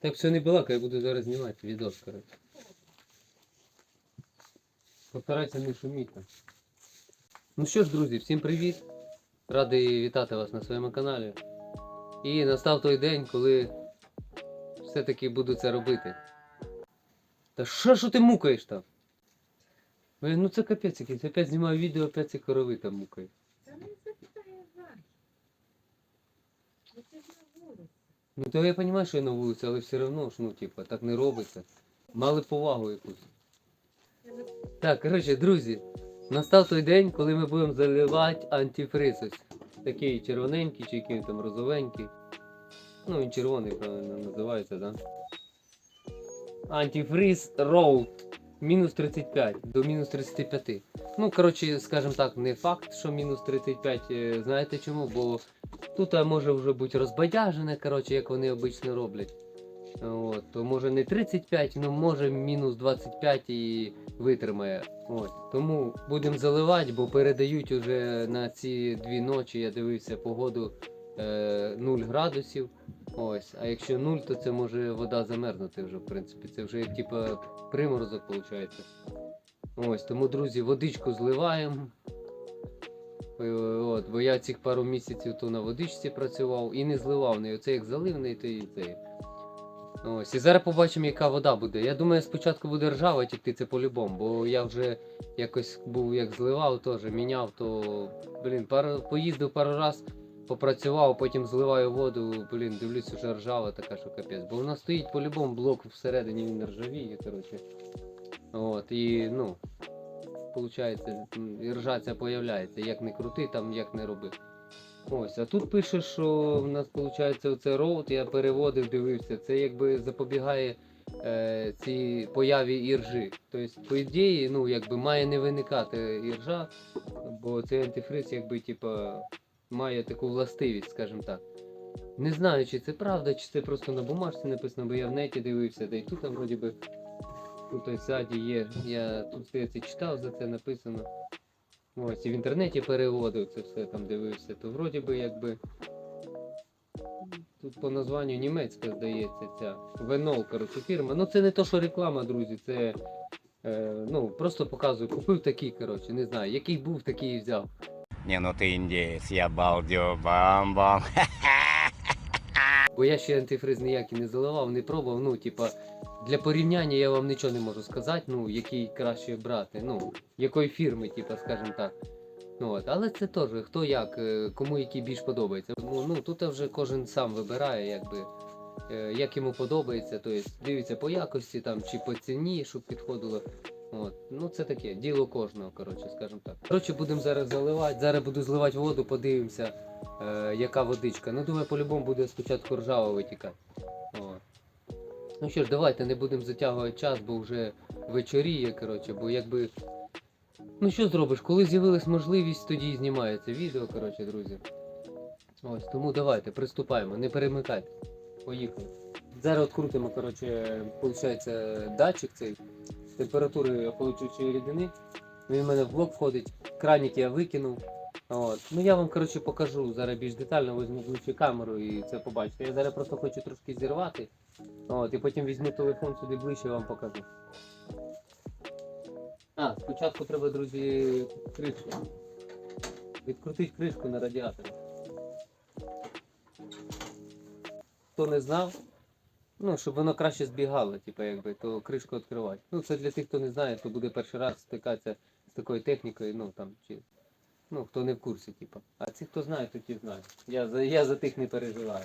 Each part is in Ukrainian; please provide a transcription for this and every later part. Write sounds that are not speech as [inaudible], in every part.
Так все не балакай, я буду зараз знімати відос, коротше. Постарайся не шуміти. Ну що ж, друзі, всім привіт! Радий вітати вас на своєму каналі. І настав той день, коли все-таки буду це робити. Та що ж ти мукаєш там? Ну це капець якийсь. Опять знімаю відео, опять ці корови там мукають. Та не запитає Вань. Це ж на вулиці. Ну то я розумію, що я на вулиці, але все одно ж, ну, типа, так не робиться. Мали повагу якусь. Так, коротше, друзі, настав той день, коли ми будемо заливати антифриз. Такий червоненький, чи який там розовенький. Ну, він червоний, правильно називається, так? Да? Антифриз Road. Мінус 35 до мінус 35. Ну, коротше, скажімо так, не факт, що мінус 35. е, Знаєте чому? Бо тут може вже бути розбадяжене, коротше, як вони обично роблять. От, то може не 35, ну може мінус 25 і витримає. От. Тому будемо заливати, бо передають уже на ці дві ночі, я дивився погоду е, 0 градусів. Ось. А якщо 0, то це може вода замерзнути вже, в принципі. Це вже як типа приморозок виходить. Ось, тому, друзі, водичку зливаємо. Е, От, бо я цих пару місяців то на водичці працював і не зливав неї. Оце як залив неї, то і це. Ось, і зараз побачимо, яка вода буде. Я думаю, спочатку буде ржава тікти це по-любому, бо я вже якось був як зливав, теж міняв, то блін, пару, поїздив пару раз, попрацював, потім зливаю воду, блін, дивлюсь, вже ржава така, що капець. Бо вона стоїть по-любому блок всередині він ржавіє, коротше. От, і ну, виходить, і ржа ця появляється. Як не крути, там як не роби. Ось, а тут пише, що в нас виходить оце роут, я переводив, дивився. Це якби запобігає е, цій появі іржи. Тобто, по ідеї, ну, якби має не виникати іржа, бо цей антифриз, якби, типа, має таку властивість, скажімо так. Не знаю, чи це правда, чи це просто на бумажці написано, бо я в неті дивився, та й тут там вроді би тут ось ззаді є. Я тут здається, читав за це написано. Ось, і в інтернеті переводив це все там дивився, то вроді би якби. Тут по названню німецька, здається, ця Венол, коротше, фірма. Ну це не то, що реклама, друзі, це. Е, ну, просто показую, купив такий, коротше, не знаю, який був, такий і взяв. Не, ну ты индеец, я балдю, бам-бам. [laughs] Бо я ще антифриз ніякий не заливав, не пробував. Ну, типа, для порівняння я вам нічого не можу сказати, ну, який краще брати, ну, якої фірми, типа, скажімо так. Ну, от. Але це теж хто як, е, кому який більш подобається. Ну, ну тут вже кожен сам вибирає, якби, е, як йому подобається, тобто дивиться по якості там, чи по ціні, щоб підходило. От. Ну це таке, діло кожного, коротше, скажімо так. Коротше, будемо зараз заливати. Зараз буду зливати воду, подивимося, е, яка водичка. Ну, думаю, по-любому буде спочатку ржава витікати. Ну що ж, давайте не будемо затягувати час, бо вже вечоріє, коротше, бо якби. Ну що зробиш, коли з'явилась можливість, тоді і знімається відео, коротше, друзі. Ось, тому давайте, приступаємо, не перемикайте. Поїхали. Зараз відкрутимо, коротше, виходить, датчик цей температури охолоджуючої рідини. Він в мене в блок входить, краник я викинув. От. Ну я вам коротше покажу зараз більш детально, візьму ближче камеру і це побачите. Я зараз просто хочу трошки зірвати. От, і потім візьму телефон сюди ближче вам покажу. А, спочатку треба, друзі, кришку. Відкрутити кришку на радіаторі. Хто не знав, ну, щоб воно краще збігало, типу, якби, то кришку відкривати. Ну, це для тих, хто не знає, хто буде перший раз стикатися з такою технікою, ну там, чи. Ну, хто не в курсі, типу. А ці, хто знає, то ті знають. Я за, я за тих не переживаю.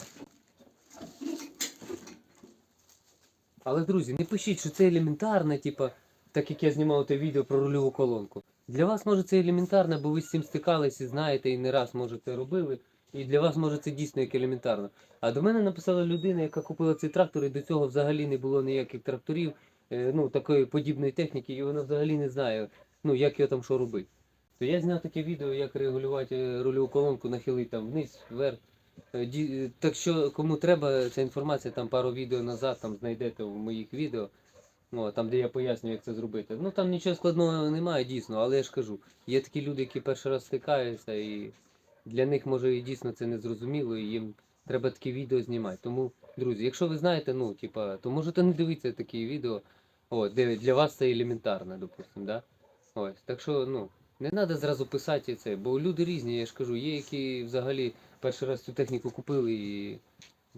Але, друзі, не пишіть, що це елементарно, типу, так як я знімав те відео про рульову колонку. Для вас може це елементарно, бо ви з цим стикалися і знаєте, і не раз може це робили. І для вас може це дійсно як елементарно. А до мене написала людина, яка купила цей трактор, і до цього взагалі не було ніяких тракторів, е, ну, такої подібної техніки, і вона взагалі не знає, ну, як його там що робити. То я зняв таке відео, як регулювати е, рульову колонку, нахилити там вниз, вверх. Е, Так що кому треба ця інформація, там пару відео назад там знайдете в моїх відео. Ну, там, де я пояснюю, як це зробити. Ну там нічого складного немає, дійсно, але я ж кажу, є такі люди, які перший раз стикаються, і для них може і дійсно це не зрозуміло, і їм треба такі відео знімати. Тому Друзі, якщо ви знаєте, ну, типа, то можете не дивитися такі відео. О, де для вас це елементарно, допустим, да? Ось. Так що, ну, не треба зразу писати це, бо люди різні, я ж кажу, є, які взагалі перший раз цю техніку купили і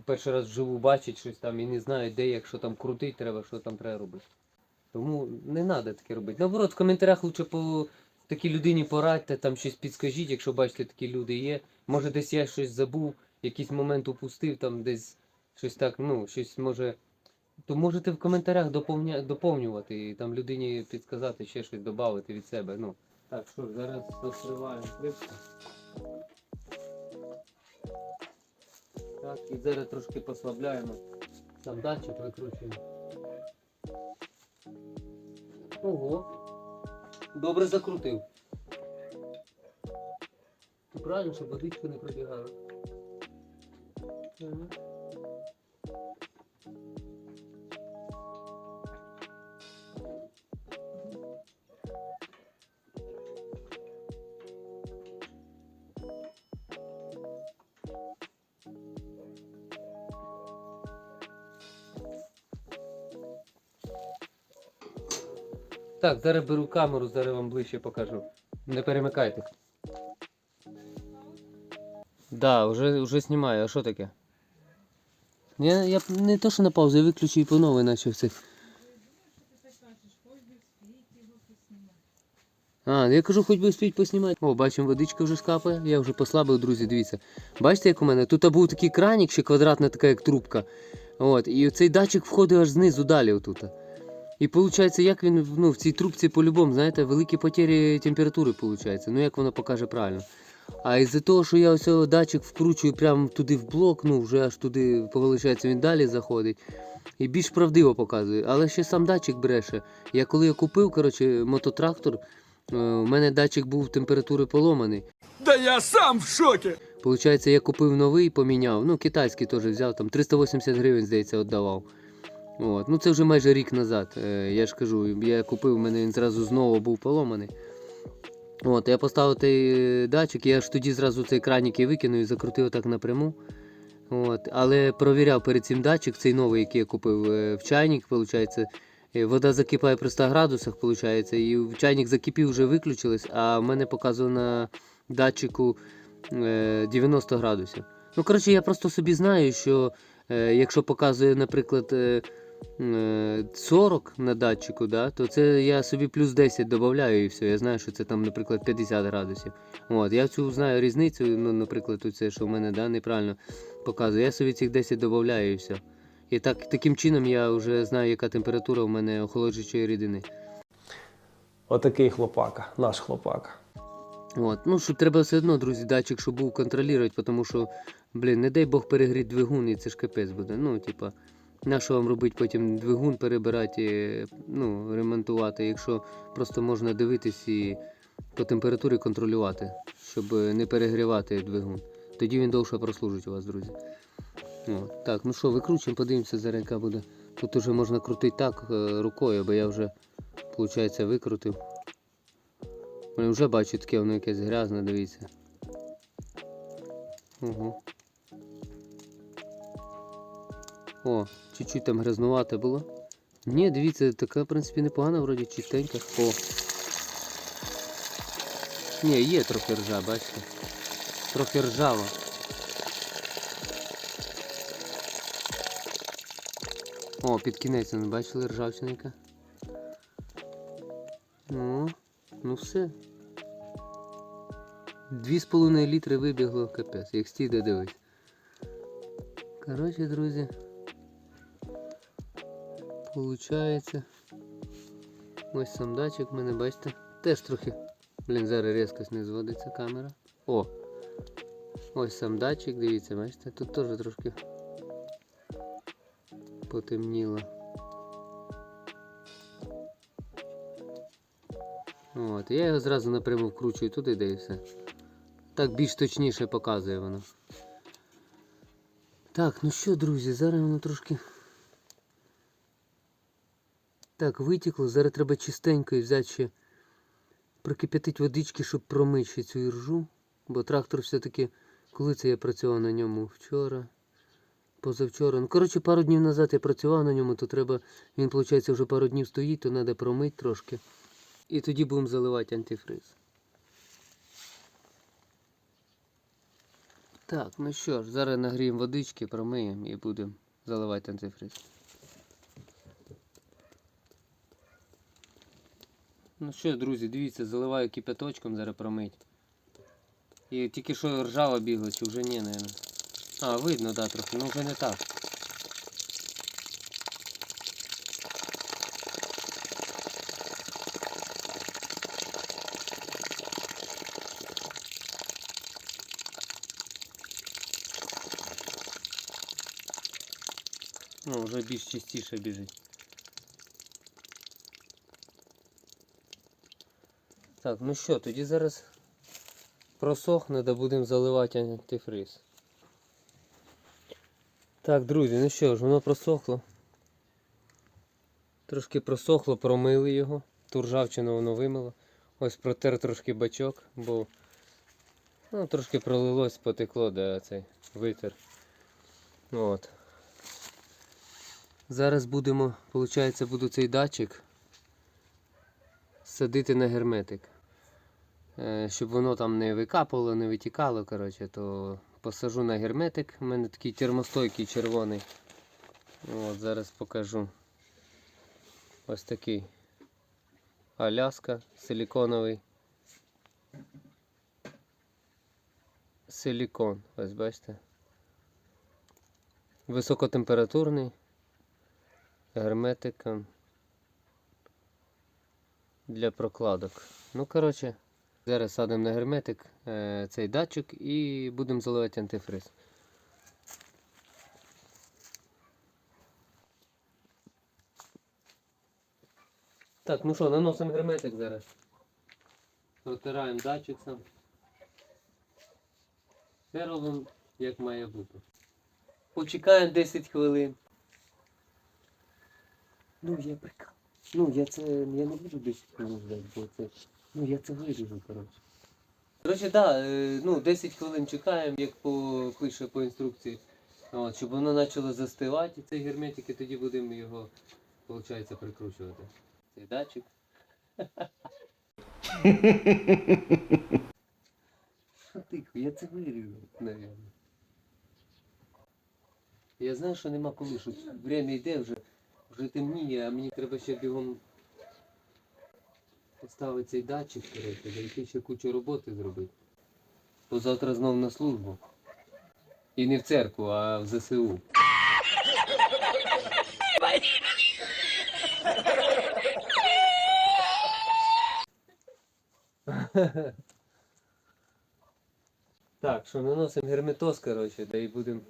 перший раз вживу бачать щось там і не знають, де як, що там крутить треба, що там треба робити. Тому не треба таке робити. Наоборот, в коментарях лучше по такій людині порадьте, там щось підскажіть, якщо бачите, такі люди є. Може десь я щось забув, якийсь момент упустив, там десь щось так, ну, щось може. То можете в коментарях доповня... доповнювати і там людині підказати, ще щось додати від себе. Ну. Так, що, зараз розкриваємо кришку. Так, і зараз трошки послабляємо. Сам датчик викручуємо. Ого. Добре закрутив. Ти Правильно, щоб водичка не пробігала. Ага. Так, зараз беру камеру, зараз вам ближче покажу. Не перемикайте. Да, вже, вже знімаю, а що таке? Я, я не то, що на паузу, я виключу і по новій наче все. А, я кажу, хоч би спіть поснімати. О, бачимо, водичка вже скапає. Я вже послабив, друзі, дивіться. Бачите, як у мене? Тут був такий кранік, ще квадратна така, як трубка. От, і цей датчик входить аж знизу далі отут. І виходить, як він ну, в цій трубці по-любому, знаєте, великі потері температури виходить. Ну як воно покаже правильно. А із-за того, що я ось датчик вкручую прямо туди в блок, ну вже аж туди, виходить, він далі заходить. І більш правдиво показує. Але ще сам датчик бреше. Я коли я купив, коротше, мототрактор, е, у мене датчик був температури поломаний. Да я сам в шоке! Получається, я купив новий, поміняв. Ну, китайський теж взяв, там 380 гривень, здається, віддавав. От. Ну це вже майже рік назад. Е, Я ж кажу, я купив, у мене він зразу знову був поломаний. От, я поставив той е, датчик, я ж тоді зразу цей кранік і викинув і закрутив так напряму. От. Але провіряв перед цим датчик, цей новий, який я купив е, в чайник, виходить. Вода закипає при 100 градусах, виходить, і в чайник закипів, вже виключилось, а в мене показує на датчику е, 90 градусів. Ну, коротше, я просто собі знаю, що якщо показує, наприклад, 40 на датчику, да, то це я собі плюс 10 додаю і все. Я знаю, що це там, наприклад, 50 градусів. От, я цю знаю різницю, ну, наприклад, це, що в мене да, неправильно показує. Я собі цих 10 додаю і все. І так, таким чином я вже знаю, яка температура у мене охолоджуючої рідини. Отакий хлопака, наш хлопака. От. Ну, що треба все одно, друзі, датчик, щоб був контролювати, тому що, блін, не дай Бог перегріти двигун, і це ж капець буде. Ну, типа, на що вам робити потім двигун перебирати, ну, ремонтувати, якщо просто можна дивитись і по температурі контролювати, щоб не перегрівати двигун. Тоді він довше прослужить у вас, друзі. От. Так, ну що, викручуємо, подивимося, зараз яка буде. Тут уже можна крутити так е, рукою, бо я вже, виходить, викрутив. Вже бачу таке, воно якесь грязне, дивіться. Ого. О, чуть-чуть там грязнувате було. Ні, дивіться, така, в принципі, непогана, вроді чистенька. О. Ні, є трохи ржа, бачите. Трохи ржава. О, під кінець, ви бачили ржавчинка. Ну, ну все. Дві з половиною літри вибігло капець, як стійде дивись. Коротше, друзі. Получається. Ось сам датчик в мене, бачите. Теж трохи. Блін, зараз різкость не зводиться камера. О! Ось сам датчик, дивіться, бачите, тут теж трошки потемніло. От, я його зразу напряму вкручую туди, де і все. Так більш точніше показує воно. Так, ну що, друзі, зараз воно трошки. Так, витікло, зараз треба чистенько і взяти ще прокип'ятити водички, щоб промити цю іржу. Бо трактор все-таки, коли це я працював на ньому вчора, Позавчора. Ну, коротше, пару днів назад я працював на ньому, то треба. Він, виходить, вже пару днів стоїть, то треба промити трошки. І тоді будемо заливати антифриз. Так, ну що ж, зараз нагріємо водички, промиємо і будемо заливати антифриз. Ну що, друзі, дивіться, заливаю кипяточком, зараз промить. І тільки що ржава бігла, чи вже ні, наверное. А, видно, да, трохи, ну вже не так. Ну, вже більш чистіше біжить. Так, ну що, тоді зараз просохне, да будемо заливати антифриз. Так, друзі, ну що ж, воно просохло. Трошки просохло, промили його. Ту ржавчину воно вимило. Ось протер трошки бачок, бо ну, трошки пролилось, потекло, де цей витер. От. Зараз будемо, виходить, буду цей датчик садити на герметик. Е, Щоб воно там не викапало, не витікало, коротше, то посажу на герметик. У мене такий термостойкий червоний. От, зараз покажу. Ось такий. Аляска силіконовий. Силікон, ось бачите. Високотемпературний. Герметик для прокладок. Ну, коротше, зараз садимо на герметик е, цей датчик і будемо заливати антифриз. Так, ну що, наносимо герметик зараз. Протираємо датчик сам. Все робимо як має бути. Почекаємо 10 хвилин. Ну я прикал. Ну я це. Я не буду 10 хвилин бо це. Ну я це виріжу, коротше. Коротше, да, ну 10 хвилин чекаємо, як по, пише по інструкції. От, щоб воно почало застивати, цей герметик, і тоді будемо його, виходить, прикручувати. Цей датчик. Що тихо, я це виріжу, навірно. Я знаю, що нема коли, що время йде вже, вже темніє, а мені треба ще бігом поставити цей датчик, коротше, зайти ще кучу роботи зробити. Бо завтра знов на службу. І не в церкву, а в ЗСУ. Так, що наносимо герметоз, коротше, да і будемо.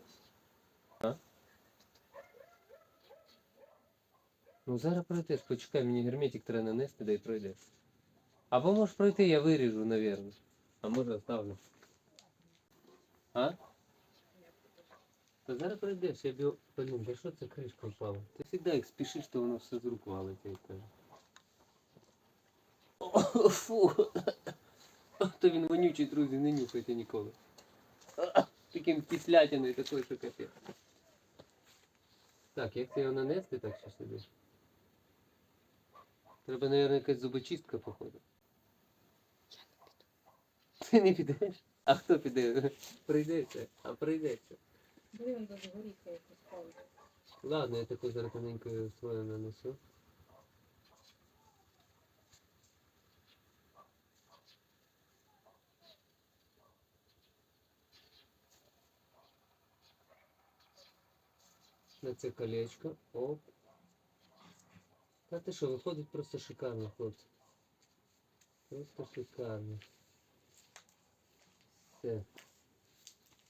Ну зараз пройдеш, почекай, мені герметик треба нанести, да й пройдеш. Або можеш пройти, я виріжу, навірно. А може оставлю. А? Та зараз пройдеш, я б... Блін, да що це кришка впала? Ти завжди як спішиш, то воно все з рук валить, я кажу. Фу. То він вонючий, друзі, не нюхайте ніколи. Таким кислятиною такою, що капець. Так, як це його нанести так що собі? Треба, мабуть, якась зубочистка, походу. Ти не підеш? А хто піде? Прийдеться, а прийдеться. Блин, даже горіха якось палить. Ладно, я таку зараз тоненькою свою нанесу. На це колечко. Оп. Та ти що, виходить просто шикарно, хлопці. Просто шикарно. Все.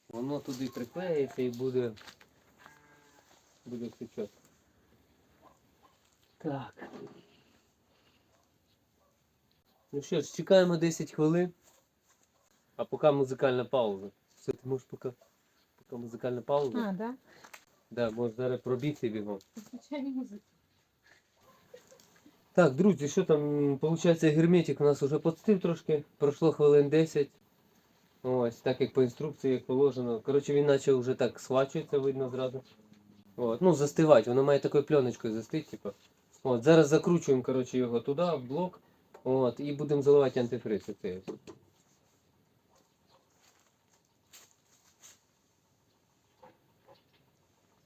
Воно туди приклеїться і буде. Буде крючок. Так. Ну що ж, чекаємо 10 хвилин. А поки музикальна пауза. Все, ти можеш поки. Поки музикальна пауза. А, да? Да, можеш зараз пробігти бігом. Звичайно, музика. Так, друзі, що там, виходить, герметик у нас вже подстив трошки, пройшло хвилин 10. Ось, так як по інструкції, як положено. Коротше, він наче вже так схвачується, видно зразу. От, ну, застивати, воно має такою пленочкою застити, типу. От, зараз закручуємо, коротше, його туди, в блок. От, і будемо заливати антифриз.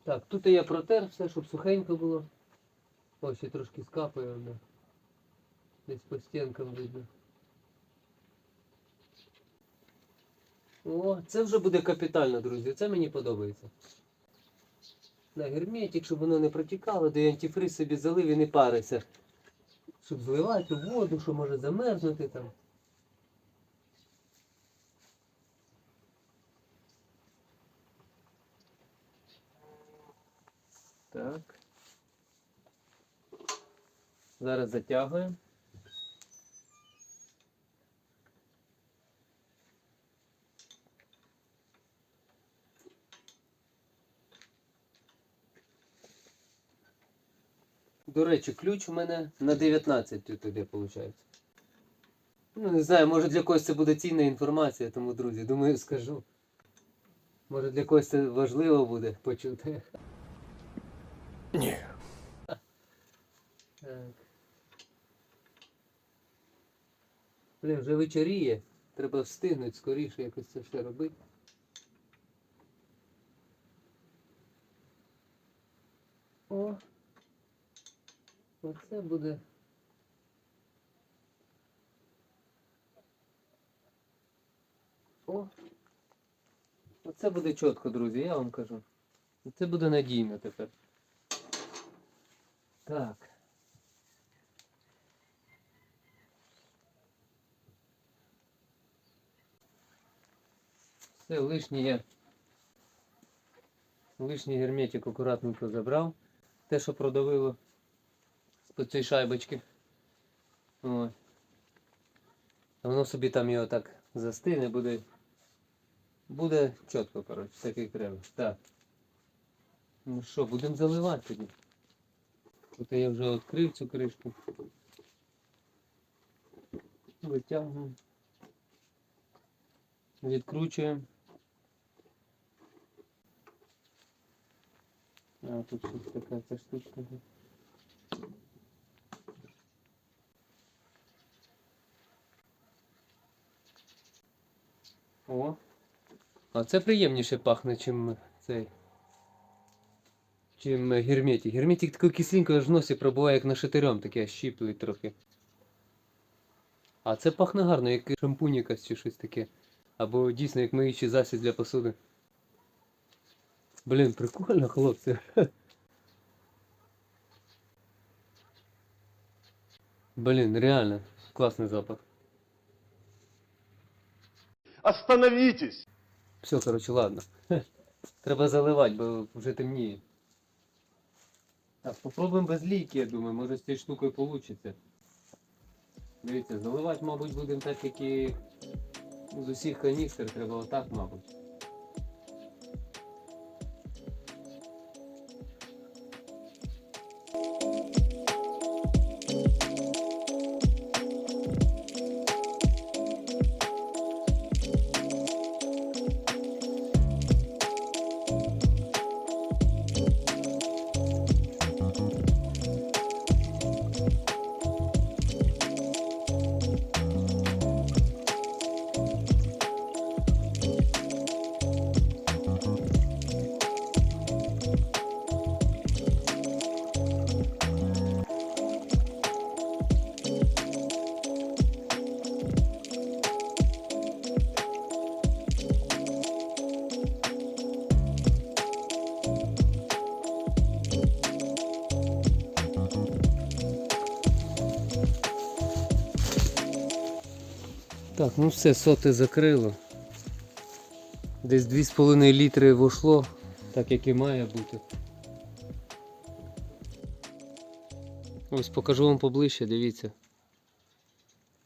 Так, тут я протер все, щоб сухенько було. Ось ще трошки скапає воно. Десь по стінкам видно. О, це вже буде капітально, друзі. Це мені подобається. На герметик, щоб воно не протікало, де антифриз собі залив і не париться. Щоб зливати воду, що може замерзнути там. Так. Зараз затягуємо. До речі, ключ у мене на 19 тут іде, виходить. Ну, не знаю, може для когось це буде цінна інформація, тому, друзі, думаю, скажу. Може для когось це важливо буде почути. Ні. Так. Блін, вже вечоріє. Треба встигнути скоріше якось це все робити. О. Оце буде. О. Оце буде чітко, друзі, я вам кажу. Це буде надійно тепер. Так. Все, лишнє. Лишній герметик акуратненько забрав. Те, що продавило з цієї шайбочки. Ось. Воно собі там його так застине, буде. Буде чітко, коротше, так як треба. Так. Ну що, будемо заливати тоді. Тут я вже відкрив цю кришку. Витягуємо. Відкручуємо. А, тут щось така ця штучка. О. А це приємніше пахне, чим цей. Чим герметик. Герметик такий кисленький аж в носі пробуває, як на нашатирем, таке щіплить трохи. А це пахне гарно, як шампунь якась чи щось таке. Або дійсно як миючий засіб для посуди. Блін, прикольно, хлопці. Блін, реально, класний запах. Остановитесь! Все, коротше, ладно. [laughs] Треба заливати, бо вже темніє. Так, попробуємо без лійки, я думаю, може з цією штукою вийде. Дивіться, заливати, мабуть, будемо так, як і з усіх каністр, треба отак, мабуть. Так, ну все, соти закрило. Десь 2,5 літри вийшло, так як і має бути. Ось покажу вам поближче, дивіться.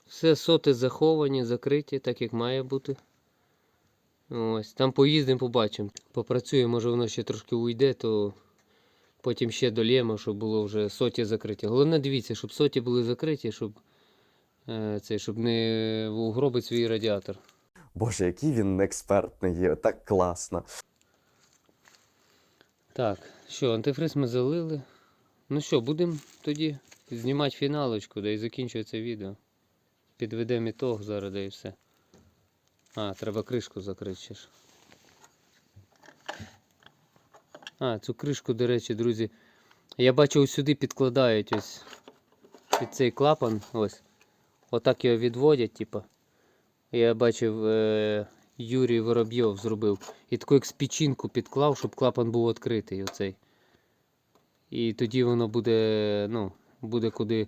Все соти заховані, закриті, так як має бути. Ось, там поїздимо, побачимо. Попрацюємо, може воно ще трошки уйде, то потім ще долємо, щоб було вже соті закриті. Головне дивіться, щоб соті були закриті, щоб, е, це, щоб не угробити свій радіатор. Боже, який він експертний, так класно. Так, що, антифриз ми залили. Ну що, будемо тоді знімати фіналочку, да і закінчується відео. Підведемо ітог зараз, да і все. А, треба кришку закрити ще ж. А, цю кришку, до речі, друзі. Я бачу, ось сюди підкладають ось під цей клапан. Ось. Отак його відводять, типа. Я бачив, е, Юрій Воробйов зробив. І таку як спічинку підклав, щоб клапан був відкритий оцей. І тоді воно буде, ну, буде куди,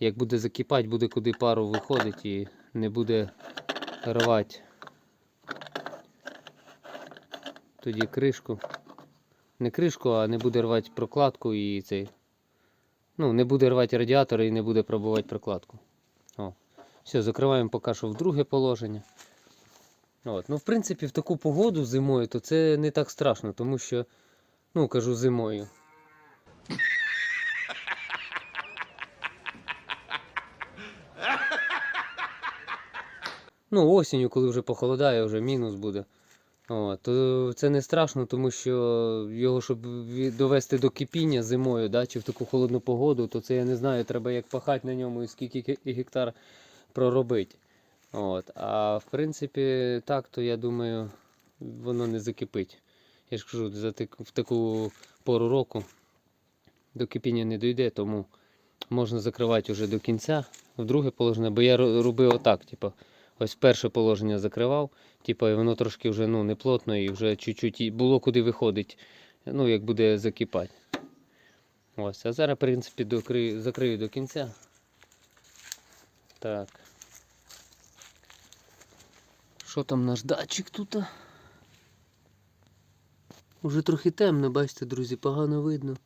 як буде закипати, буде куди пару виходить і не буде рвати. Тоді кришку. Не кришку, а не буде рвати прокладку і цей. Ну, не буде рвати радіатор і не буде пробувати прокладку. О. Все, закриваємо поки що в друге положення. От. Ну, в принципі, в таку погоду зимою, то це не так страшно, тому що, ну, кажу, зимою. Ну, осінню, коли вже похолодає, вже мінус буде. От, то це не страшно, тому що його, щоб довести до кипіння зимою, да, чи в таку холодну погоду, то це я не знаю, треба як пахати на ньому і скільки гектар проробити. От. А в принципі, так, то я думаю, воно не закипить. Я ж кажу, за так, в таку пору року до кипіння не дійде, тому можна закривати вже до кінця, в друге положення, бо я робив отак, типу, ось перше положення закривав, типу, і воно трошки вже ну, не плотно і вже чуть-чуть було куди виходить, ну, як буде закипати. Ось, а зараз, в принципі, докрию, закрию до кінця. Так. Що там наш датчик тут? Уже трохи темно, бачите, друзі, погано видно.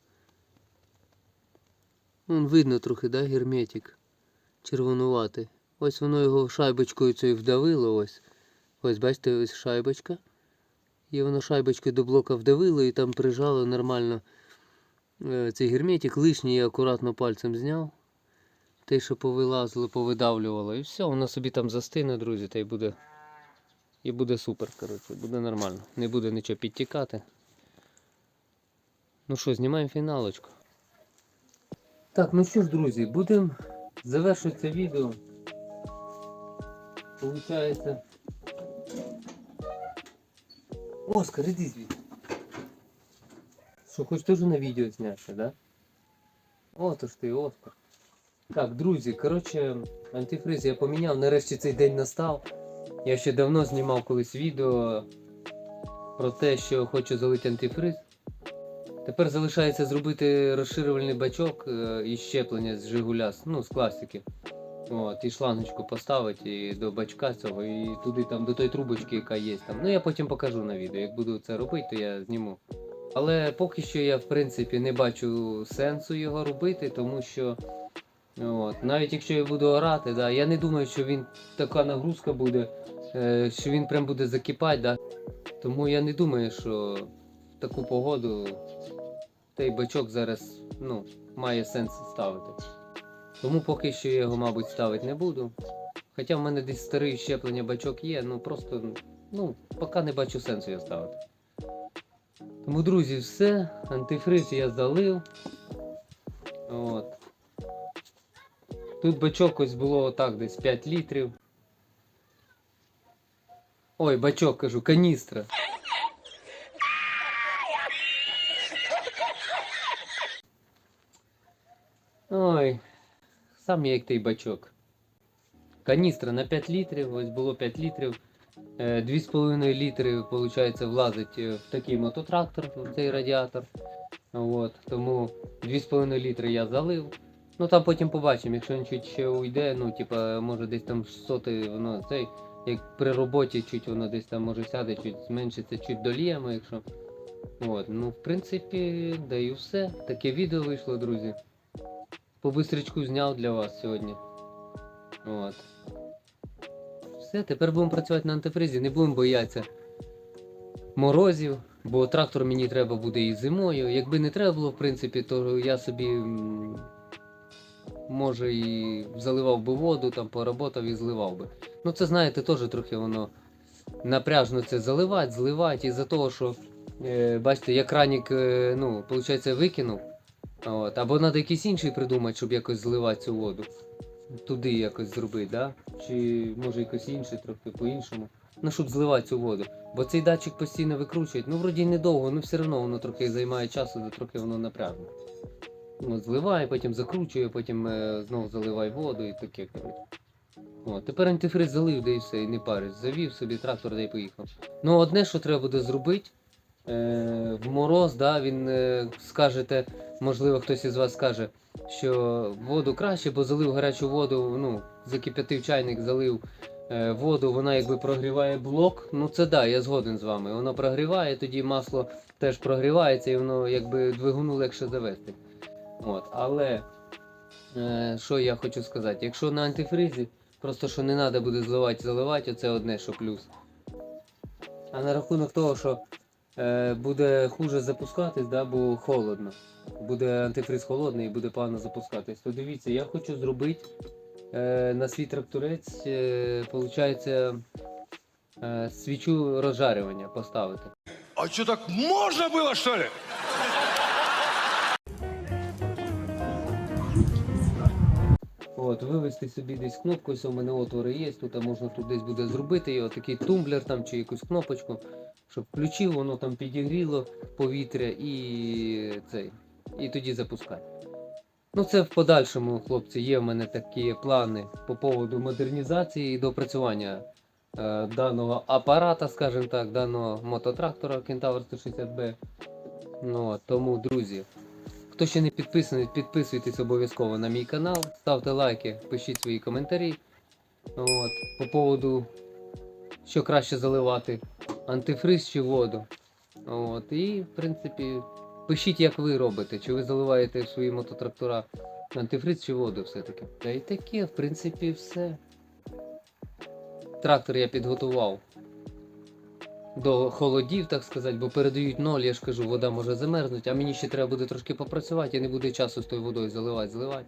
Вон видно трохи, да, герметик червонуватий. Ось воно його шайбочкою цією вдавило ось. Ось бачите, ось шайбочка. І воно шайбочкою до блока вдавило і там прижало нормально е, цей герметик. Лишній я акуратно пальцем зняв. Те, що повилазило, повидавлювало. І все, воно собі там застине, друзі, та й буде. І буде супер, коротше, буде нормально. Не буде нічого підтікати. Ну що, знімаємо фіналочку. Так, ну що ж, друзі, будемо завершувати це відео. Получається. Оскар, іди звідси. Що, хоч теж на відео знятися, да? Ото ж ти, Оскар. Так, друзі, коротше, антифриз я поміняв, нарешті цей день настав. Я ще давно знімав колись відео про те, що хочу залити антифриз. Тепер залишається зробити розширювальний бачок е, і щеплення з Жигуля, ну, з класики. От, і шлангочку поставити і до бачка цього, і туди там до тої трубочки, яка є там. Ну я потім покажу на відео. Як буду це робити, то я зніму. Але поки що я в принципі не бачу сенсу його робити, тому що от, навіть якщо я буду орати, да, я не думаю, що він така нагрузка буде, е, що він прям буде закипати. Да. Тому я не думаю, що в таку погоду той бачок зараз ну, має сенс ставити. Тому поки що я його, мабуть, ставити не буду. Хоча в мене десь старий щеплення бачок є, ну просто ну, поки не бачу сенсу його ставити. Тому, друзі, все. Антифриз я залив. От. Тут бачок ось було отак десь 5 літрів. Ой, бачок кажу, каністра. Ой, сам як той бачок. Каністра на 5 літрів, ось було 5 літрів. Е, 2,5 літри, виходить, влазить е, в такий мототрактор, в цей радіатор. От, тому 2,5 літри я залив. Ну там потім побачимо, якщо він чуть ще уйде, ну типа може десь там соти, воно цей, як при роботі чуть воно десь там може сяде, чуть зменшиться, чуть доліємо, якщо. От, ну в принципі, даю все. Таке відео вийшло, друзі. По бистрячку зняв для вас сьогодні. От. Все, тепер будемо працювати на антифризі, не будемо боятися морозів, бо трактор мені треба буде і зимою. Якби не треба було, в принципі, то я собі може і заливав би воду, там поработав і зливав би. Ну це знаєте, теж трохи воно напряжно це заливати, зливати, із-за того, що е, бачите, я краник, е, ну, виходить, викинув. От, або треба якийсь інший придумати, щоб якось зливати цю воду. Туди якось зробити, да? Чи може якось інше, трохи по-іншому. Ну, щоб зливати цю воду. Бо цей датчик постійно викручують. Ну, вроді недовго, ну все одно воно трохи займає часу, трохи воно напряжно. Ну, зливає, потім закручує, потім е, знову заливає воду і таке, коротше. Тепер антифриз залив, да і все, і не париш. Завів собі трактор, да й поїхав. Ну, одне, що треба буде зробити, е, в мороз, да, він е, скажете, можливо, хтось із вас скаже, що воду краще, бо залив гарячу воду, ну, закип'ятив чайник, залив е, воду, вона якби прогріває блок. Ну це да, я згоден з вами. Воно прогріває, тоді масло теж прогрівається і воно якби двигуну легше завести. От, але е, що я хочу сказати, якщо на антифризі, просто що не треба буде зливати, заливати, оце одне, що плюс. А на рахунок того, що е, буде хуже запускатись, да, бо холодно. Буде антифриз холодний і буде погано запускатись. То дивіться, я хочу зробити е, на свій тракторець, е, виходить, е, свічу розжарювання поставити. А что, так можно было, что ли? От, вивести собі десь кнопку, ось у мене отвори є, тут а можна тут десь буде зробити його, такий тумблер там чи якусь кнопочку, щоб включив, воно там підігріло повітря і цей. І тоді запускати. Ну це в подальшому, хлопці, є в мене такі плани по поводу модернізації і допрацювання е, даного апарата, скажімо так, даного мототрактора Kentaur 160B. Ну, тому, друзі, Хто ще не підписаний, підписуйтесь обов'язково на мій канал, ставте лайки, пишіть свої коментарі. От, по поводу, що краще заливати, антифриз чи воду. От, і, в принципі, пишіть, як ви робите, чи ви заливаєте в свої мототрактора антифриз чи воду все-таки. Та й таке, в принципі, все. Трактор я підготував до холодів, так сказати, бо передають ноль, я ж кажу, вода може замерзнути, а мені ще треба буде трошки попрацювати, і не буде часу з тою водою заливати, заливати.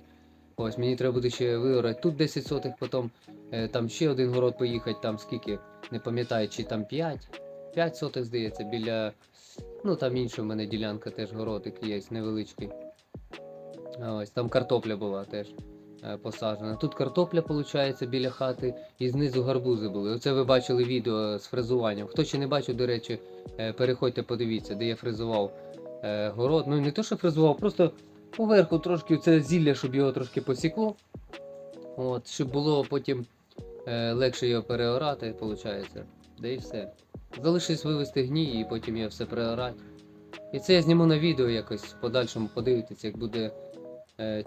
Ось мені треба буде ще виорати тут 10 сотих, потім е, там ще один город поїхати, там скільки, не пам'ятаю, чи там 5. 5 сотих, здається, біля. Ну там інша в мене ділянка теж городик є, невеличкий. Ось там картопля була теж посаджена. Тут картопля, виходить, біля хати, і знизу гарбузи були. Оце ви бачили відео з фрезуванням. Хто ще не бачив, до речі, е, переходьте, подивіться, де я фрезував е, город. Ну не то, що фрезував, просто поверху трошки це зілля, щоб його трошки посікло. От, щоб було потім е, легше його переорати, виходить. Да і все. Залишилось вивести гній і потім його все переорати. І це я зніму на відео якось в подальшому подивитися, як буде е,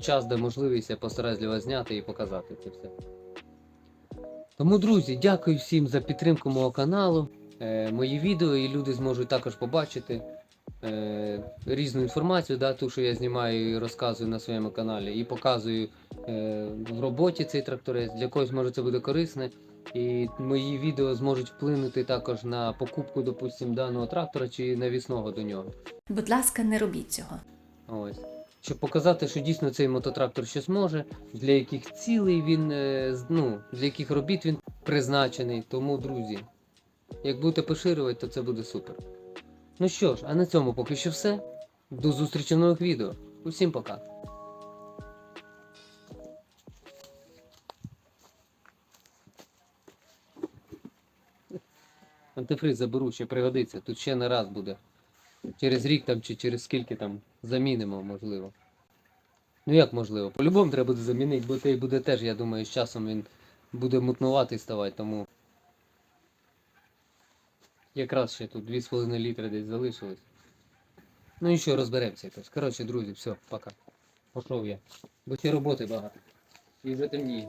час, де можливість, я постараюсь для вас зняти і показати це все. Тому, друзі, дякую всім за підтримку мого каналу, е, мої відео, і люди зможуть також побачити е, різну інформацію, да, ту, що я знімаю і розказую на своєму каналі, і показую е, в роботі цей тракторець. Для когось може це буде корисне. І мої відео зможуть вплинути також на покупку, допустим, даного трактора чи навісного до нього. Будь ласка, не робіть цього. Ось. Щоб показати, що дійсно цей мототрактор щось може, для яких цілей він, е, ну, для яких робіт він призначений. Тому, друзі, як будете поширювати, то це буде супер. Ну що ж, а на цьому поки що все. До зустрічі в нових відео. Усім пока. Антифриз заберу, ще пригодиться. Тут ще не раз буде. Через рік там чи через скільки там замінимо, можливо. Ну як можливо? По-любому треба буде замінити, бо той буде теж, я думаю, з часом він буде мутнуватий ставати, тому. Якраз ще тут 2,5 літра десь залишилось. Ну і що, розберемося якось. Коротше, друзі, все, пока. Пішов я. Бо ще роботи багато. І вже темніє.